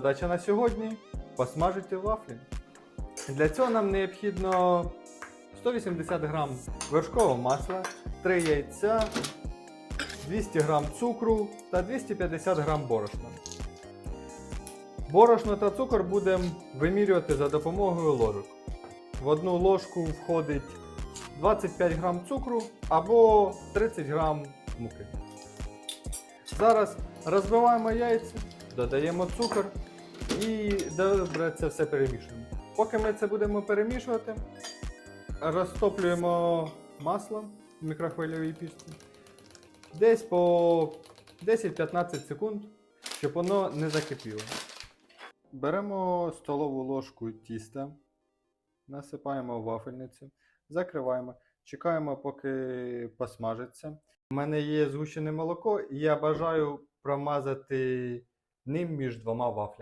Задача на сьогодні посмажити вафлі. Для цього нам необхідно 180 г вершкового масла, 3 яйця, 200 г цукру та 250 г борошна. Борошно та цукор будемо вимірювати за допомогою ложок. В одну ложку входить 25 г цукру або 30 г муки. Зараз розбиваємо яйця, додаємо цукор і добре це все перемішуємо. Поки ми це будемо перемішувати, розтоплюємо масло в мікрохвильовій пічці десь по 10-15 секунд, щоб воно не закипіло. Беремо столову ложку тіста, насипаємо вафельницю, закриваємо, чекаємо, поки посмажиться. У мене є згущене молоко, і я бажаю промазати ним між двома вафлями.